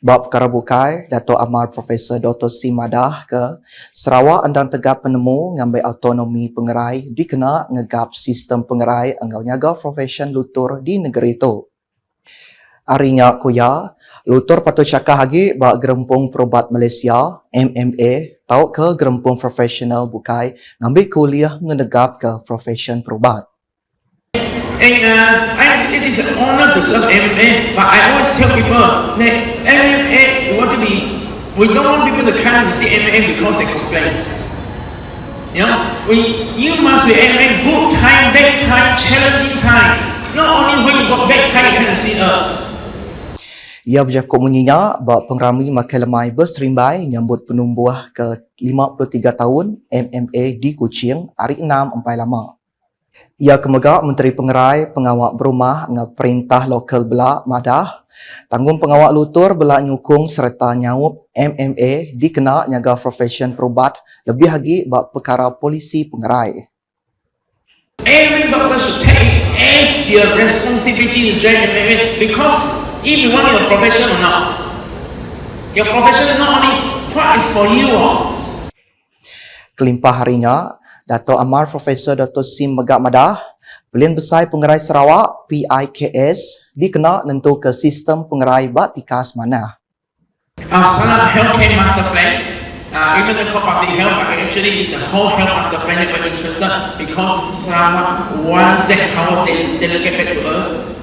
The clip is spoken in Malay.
Bab perkara bukai, Dato' Amar Profesor Dr. Simadah ke Sarawak andang tegap penemu ngambil autonomi pengerai dikena ngegap sistem pengerai angau nyaga profession lutur di negeri itu. Arinya kuya, lutur patut cakap lagi bak gerempung perubat Malaysia, MMA, tau ke gerempung profesional bukai ngambil kuliah ngedegap ke profession perubat. And uh, I, it is an honor to serve MMA, but I always tell people that MMA, we want to be, we don't want people to come to see MMA because they complain. You know, we, you must be MMA good time, bad time, challenging time. Not only when you got bad time, you can see us. Ia berjakut munyinya bahawa pengrami makan lemai berserimbai nyambut penumbuh ke 53 tahun MMA di Kuching hari 6 empai lama. Ia kemegak Menteri Pengerai Pengawak Berumah dengan Perintah Lokal Belak Madah tanggung pengawak lutur belak nyukung serta nyawup MMA dikena nyaga profession perubat lebih lagi bab perkara polisi pengerai. Every doctor should take as their responsibility to join MMA because if you want your profession or not, your profession not only what is for you Kelimpah harinya, Dato' Amar Profesor Dato' Sim Megak Madah, Pelian Besar Pengerai Sarawak PIKS dikena nentu ke sistem pengerai bak tikas mana. our Sarawak Healthcare Master Plan, uh, even the called public health, but actually it's a whole health master plan that we're interested because Sarawak wants that power they delegate back to us.